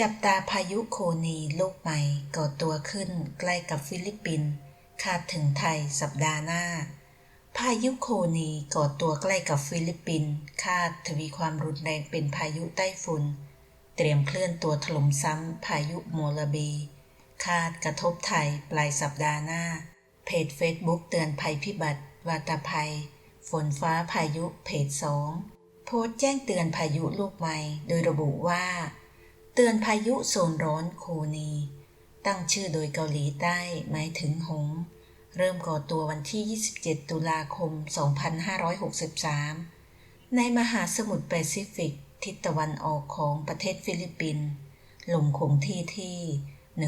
จับตาพายุโคนีลูกใหม่ก่อตัวขึ้นใกล้กับฟิลิปปินส์คาดถึงไทยสัปดาห์หน้า พายุโคนีก่อตัวใกล้กับฟิลิปปินส์คาดทวีความรุนแรงเป็นพายุไต้ฝุ่นเตรียมเคลื่อนตัวถล่มซ้ำพายุโมลาบี คาดกระทบไทยปลายสัปดาห์หน้า เพจเฟซบุ๊กเตือนภัยพิบัติ วาตภัย ฝนฟ้าพายุเพจสองโพสต์แจ้งเตือนพายุลูกใหม่ โดยระบุว่า เตือนพายุโซนร้อนโคนี ตั้งชื่อโดยเกาหลีใต้หมายถึงหง เริ่มก่อตัววันที่ 27 ตุลาคม 2563 ในมหาสมุทรแปซิฟิก ทิศตะวันออกของประเทศฟิลิปปินส์ลมคงที่ที่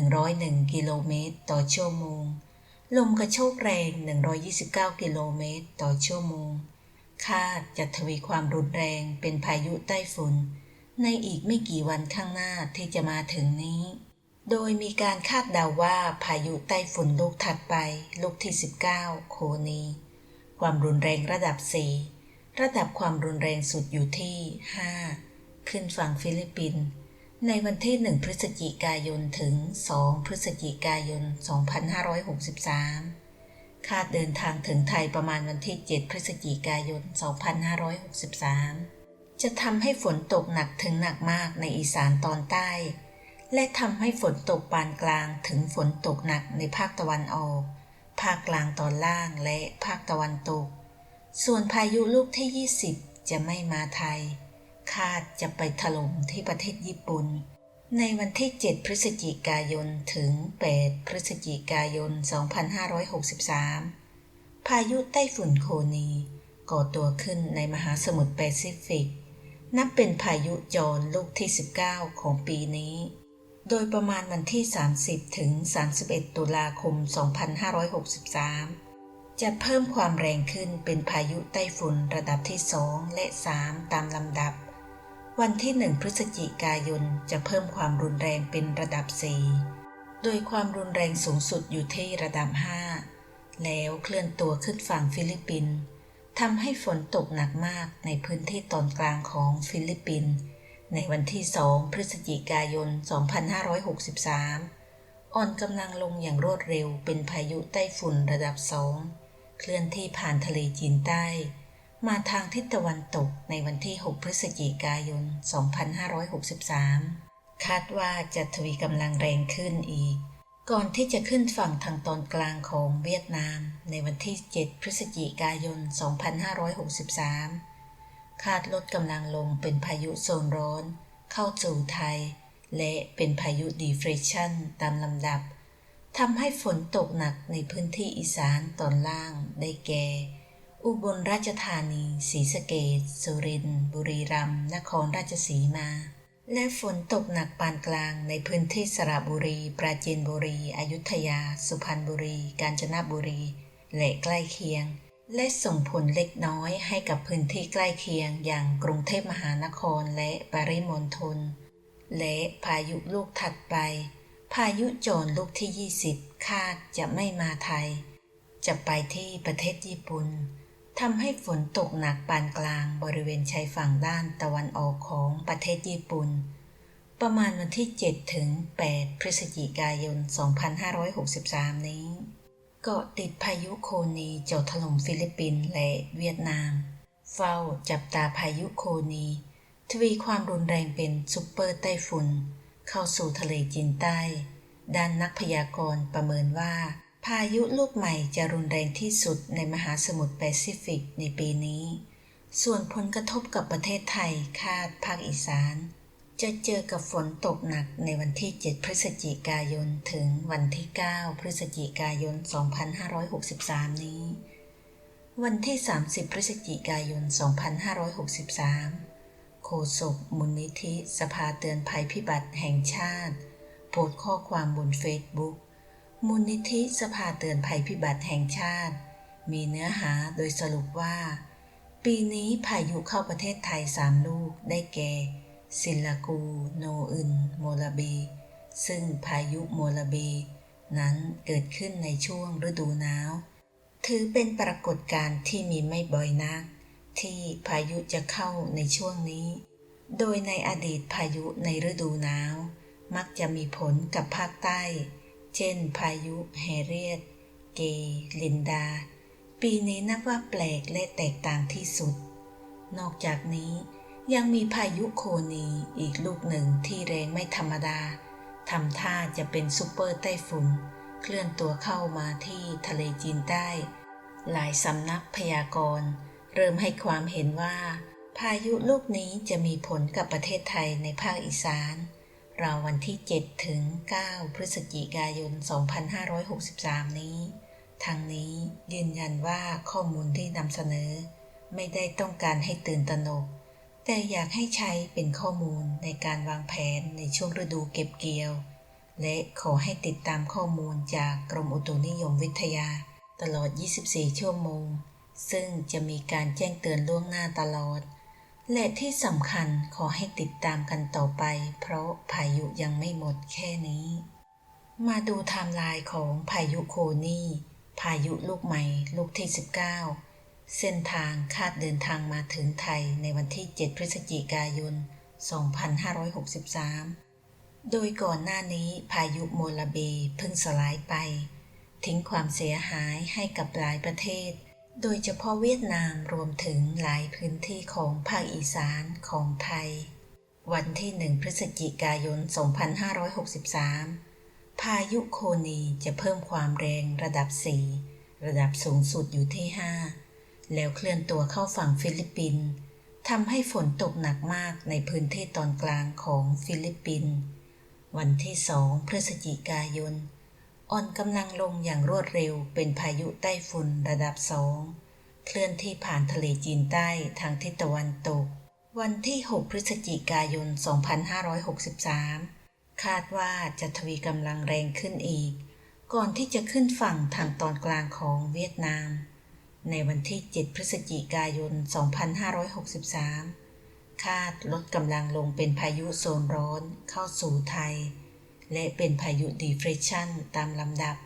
101 กิโลเมตรต่อชั่วโมง ลมกระโชกแรง 129 กิโลเมตรต่อชั่วโมง คาดจะทวีความรุนแรงเป็นพายุใต้ฝุ่น ในอีกไม่กี่วันข้างหน้าที่จะมาถึงนี้ โดยมีการคาดเดาว่าพายุใต้ฝุ่นลูกถัดไป ลูกที่ 19 โคนี ความรุนแรงระดับ 4 ระดับความรุนแรงสุดอยู่ที่ 5 ขึ้นฝั่งฟิลิปปินส์ในวันที่ 1 พฤศจิกายนถึง 2 พฤศจิกายน 2563 คาดเดินทางถึงไทยประมาณวันที่ 7 พฤศจิกายน 2563 จะทำให้ฝนตกหนักถึงหนักมากในอีสานตอนใต้ และทำให้ฝนตกปานกลางถึงฝนตกหนักในภาคตะวันออก ภาคกลางตอนล่างและภาคตะวันตก ส่วนพายุลูกที่ 20 จะไม่มาไทย คาดจะไปถล่มที่ประเทศญี่ปุ่น ในวันที่ 7 พฤศจิกายนถึง 8 พฤศจิกายน 2563 พายุไต้ฝุ่นโคนีก่อตัวขึ้นในมหาสมุทรแปซิฟิก นับเป็นพายุจรลูกที่ 19 ของปีนี้ โดยประมาณวันที่ 30 ถึง 31 ตุลาคม 2563 จะเพิ่มความแรงขึ้นเป็นพายุไต้ฝุ่นระดับที่ 2 และ 3 ตามลำดับ วันที่ 1 พฤศจิกายนจะเพิ่มความรุนแรงเป็นระดับ 4 โดยความรุนแรงสูงสุดอยู่ที่ระดับ 5 แล้วเคลื่อนตัวขึ้นฝั่งฟิลิปปินส์ ทำให้ฝนตกหนักมากในพื้นที่ตอนกลางของฟิลิปปินส์ในวันที่ 2 พฤศจิกายน 2563 อ่อนกำลังลงอย่างรวดเร็วเป็นพายุไต้ฝุ่นระดับ2เคลื่อนที่ผ่านทะเลจีนใต้ มาทางทิศตะวันตกในวันที่ 6 พฤศจิกายน 2563 คาดว่าจะทวีกำลังแรงขึ้นอีก ก่อนที่จะขึ้นฝั่งทางตอนกลางของเวียดนาม ในวันที่ 7 พฤศจิกายน 2563 คาดลดกำลังลงเป็นพายุโซนร้อน เข้าสู่ไทย และเป็นพายุดีเฟรชันตามลำดับทำให้ฝนตกหนักในพื้นที่อีสานตอนล่างได้แก่ อุบลราชธานี ศรีสะเกษสุรินทร์ บุรีรัมย์ นครราชสีมา และฝนตกหนักปานกลางในพื้นที่สระบุรี ปราจีนบุรี อยุธยา สุพรรณบุรี กาญจนบุรี และใกล้เคียง และส่งผลเล็กน้อยให้กับพื้นที่ใกล้เคียงอย่างกรุงเทพมหานครและปริมณฑล และพายุลูกถัดไป พายุโจรลูกที่ 20 คาดจะไม่มาไทย จะไปที่ประเทศญี่ปุ่น ทำให้ฝนตกหนักปานกลางบริเวณชายฝั่งด้านตะวันออกของประเทศญี่ปุ่น ประมาณวันที่ 7 ถึง 8 พฤศจิกายน 2563 นี้ เกาะติดพายุโคนีโจดถล่มฟิลิปปินส์และเวียดนาม เฝ้าจับตาพายุโคนีทวีความรุนแรงเป็นซุปเปอร์ไต้ฝุ่น เข้าสู่ทะเลจีนใต้ ด้านนักพยากรณ์ประเมินว่า พายุลูกใหม่จะรุนแรงที่สุดในมหาสมุทรแปซิฟิกในปีนี้ ส่วนผลกระทบกับประเทศไทยคาดภาคอีสาน จะเจอกับฝนตกหนักในวันที่ 7 พฤศจิกายน ถึงวันที่ 9 พฤศจิกายน 2563 นี้ วันที่ 30 พฤศจิกายน 2563 โฆษกมูลนิธิ สภาเตือนภัยพิบัติแห่งชาติ โพสต์ข้อความบนเฟซบุ๊ก มูลนิธิสภาเตือนภัยพิบัติแห่งชาติ มีเนื้อหาโดยสรุปว่า ปีนี้พายุเข้าประเทศไทยสามลูกได้แก่ ซิลากู โนอึน โมลาบี ซึ่งพายุโมลาบี นั้นเกิดขึ้นในช่วงฤดูหนาว ถือเป็นปรากฏการณ์ที่มีไม่บ่อยนัก ที่พายุจะเข้าในช่วงนี้ โดยในอดีตพายุในฤดูหนาว มักจะมีผลกับภาคใต้ เช่น พายุแฮเรียต เกลินดา ปีนี้นับว่าแปลกและแตกต่างที่สุด นอกจากนี้ยังมีพายุโคนีอีกลูกหนึ่งที่แรงไม่ธรรมดาทำท่าจะเป็นซูเปอร์ไต้ฝุ่นเคลื่อนตัวเข้ามาที่ทะเลจีนใต้ หลายสำนักพยากรณ์ เริ่มให้ความเห็นว่า พายุลูกนี้จะมีผลกับประเทศไทยในภาคอีสาน ราววันที่ 7 ถึง 9 พฤศจิกายน 2563 นี้ ทางนี้ยืนยันว่าข้อมูลที่นำเสนอ ไม่ได้ต้องการให้ตื่นตระหนก แต่อยากให้ใช้เป็นข้อมูลในการวางแผนในช่วงฤดูเก็บเกี่ยว และขอให้ติดตามข้อมูลจากกรมอุตุนิยมวิทยา ตลอด 24 ชั่วโมง ซึ่งจะมีการแจ้งเตือนล่วงหน้าตลอด และที่สำคัญขอให้ติดตามกันต่อไป เพราะพายุยังไม่หมดแค่นี้ มาดูไทม์ไลน์ของพายุโคนี่ พายุลูกใหม่ลูกที่ 19 เส้นทางคาดเดินทางมาถึงไทยในวันที่ 7 พฤศจิกายน 2563 โดยก่อนหน้านี้พายุโมลาเบเพิ่งสลายไป ทิ้งความเสียหายให้กับหลายประเทศ โดยเฉพาะเวียดนามรวมถึงหลายพื้นที่ของภาคอีสานของไทย วันที่ 1 พฤศจิกายน 2563 พายุโคนีจะเพิ่มความแรงระดับ 4 ระดับสูงสุดอยู่ที่ 5 แล้วเคลื่อนตัวเข้าฝั่งฟิลิปปินส์ทำให้ฝนตกหนักมากในพื้นที่ตอนกลางของฟิลิปปินส์วันที่ 2 พฤศจิกายน อ่อนกำลังลงอย่างรวดเร็วเป็นพายุไต้ฝุ่นระดับ2เคลื่อนที่ผ่านทะเลจีนใต้ทางทิศตะวันตก วันที่ 6 พฤศจิกายน 2563 คาดว่าจะทวีกำลังแรงขึ้นอีก ก่อนที่จะขึ้นฝั่งทางตอนกลางของเวียดนาม ในวันที่ 7 พฤศจิกายน 2563 คาดลดกำลังลงเป็นพายุโซนร้อนเข้าสู่ไทย และเป็นพายุดีเฟรชันตามลำดับ